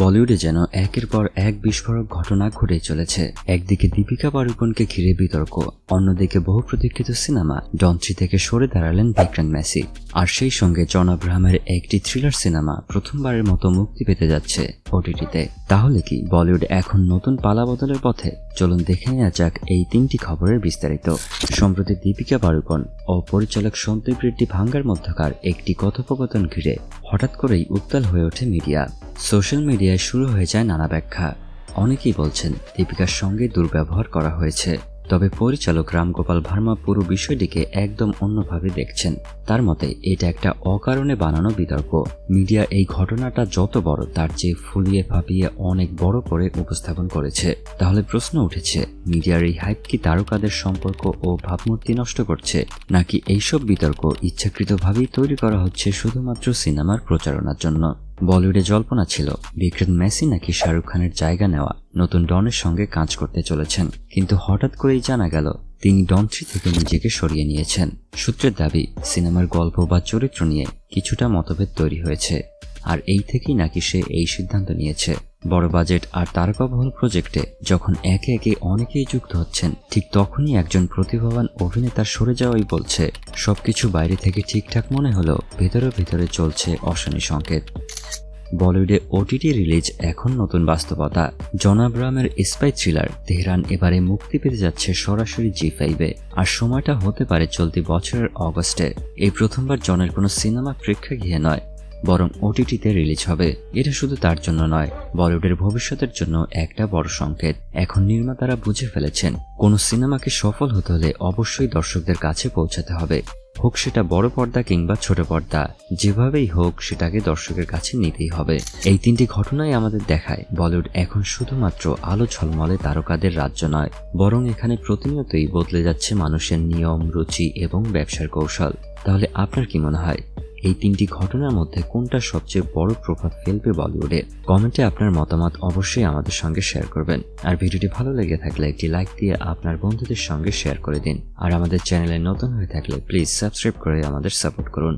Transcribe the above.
বলিউডে যেন একের পর এক বিস্ফোরক ঘটনা ঘটে চলেছে। একদিকে দীপিকা পাড়ুকোনকে ঘিরে বিতর্ক, অন্যদিকে বহু প্রতীক্ষিত সিনেমা ডনচি থেকে সরে দাঁড়ালেন বিক্রান্ত মেসি আর সেই সঙ্গে জন আব্রাহামের একটি থ্রিলার সিনেমা প্রথমবারের মতো মুক্তি পেতে যাচ্ছে ওটিটিতে। তাহলে কি বলিউড এখন নতুন পালা বদলের পথে? চলুন দেখে নেওয়া যাক এই তিনটি খবরের বিস্তারিত। সম্প্রতি দীপিকা পাড়ুকোন ও পরিচালক সন্দীপ রেড্ডি ভাঙ্গার মধ্যকার একটি কথোপকথন ঘিরে হঠাৎ করেই উত্তাল হয়ে ওঠে মিডিয়া। সোশ্যাল মিডিয়ায় শুরু হয়ে যায় নানা ব্যাখ্যা। অনেকেই বলছেন, দীপিকার সঙ্গে দুর্ব্যবহার করা হয়েছে। তবে পরিচালক রামগোপাল ভার্মা পুরো বিষয়টিকে একদম অন্যভাবে দেখছেন। তার মতে, এটা একটা অকারণে বানানো বিতর্ক। মিডিয়া এই ঘটনাটা যত বড়, তার চেয়ে ফুলিয়ে ফাঁপিয়ে অনেক বড় করে উপস্থাপন করেছে। তাহলে প্রশ্ন উঠেছে, মিডিয়ার এই হাইপ কি তারকাদের সম্পর্ক ও ভাবমূর্তি নষ্ট করছে? নাকি এইসব বিতর্ক ইচ্ছাকৃতভাবেই তৈরি করা হচ্ছে শুধুমাত্র সিনেমার প্রচারণার জন্য? বলিউডে জল্পনা ছিল, বিক্রম মেসি নাকি শাহরুখ খানের জায়গা নেওয়া, নতুন ডনের সঙ্গে কাজ করতে চলেছেন। কিন্তু হঠাৎ করেই জানা গেল, তিনি ডন থ্রি থেকে নিজেকে সরিয়ে নিয়েছেন। সূত্রের দাবি, সিনেমার গল্প বা চরিত্র নিয়ে কিছুটা মতভেদ তৈরি হয়েছে। আর এই থেকেই নাকি সে এই সিদ্ধান্ত নিয়েছে। বড় বাজেট আর তারকাবহল প্রজেক্টে যখন একে একে অনেকেই যুক্ত হচ্ছেন, ঠিক তখনই একজন প্রতিভাবান অভিনেতা সরে যাওয়াই বলছে, সবকিছু বাইরে থেকে ঠিকঠাক মনে হলেও ভেতরে ভেতরে চলছে অশানি সংকেত। বলিউডে ওটিটি রিলিজ এখন নতুন বাস্তবতা। জন আব্রাহামের স্পাই থ্রিলার, তেহরান এবারে মুক্তি পেতে যাচ্ছে সরাসরি জি ফাইভে আর সময়টা হতে পারে চলতি বছরের অগস্টে। এই প্রথমবার জনের কোনো সিনেমা প্রেক্ষাগৃহে নয়, বরং ওটিটিতে রিলিজ হবে। এটা শুধু তার জন্য নয়, বলিউডের ভবিষ্যতের জন্য একটা বড় সংকেত। এখন নির্মাতারা বুঝে ফেলেছেন, কোনো সিনেমাকে সফল হতে হলে অবশ্যই দর্শকদের কাছে পৌঁছাতে হবে। হোক সেটা বড় পর্দা কিংবা ছোট পর্দা, যেভাবেই হোক সেটাকে দর্শকের কাছে নিতেই হবে। এই তিনটি ঘটনাই আমাদের দেখায়। বলিউড এখন শুধুমাত্র আলো ঝলমলে তারকাদের রাজ্য নয়, বরং এখানে প্রতিনিয়তই বদলে যাচ্ছে মানুষের নিয়ম, রুচি এবং ব্যবসার কৌশল। তাহলে আপনার কি মনে হয়? এই তিনটি ঘটনার মধ্যে কোনটা সবচেয়ে বড় প্রভাব ফেলবে বলিউডে কমেন্টে আপনার মতামত অবশ্যই আমাদের সঙ্গে শেয়ার করবেন। আর ভিডিওটি ভালো লেগে থাকলে একটি লাইক দিয়ে আপনার বন্ধুদের সঙ্গে শেয়ার করে দিন। আর আমাদের চ্যানেলে নতুন হয়ে থাকলে প্লিজ সাবস্ক্রাইব করে আমাদের সাপোর্ট করুন।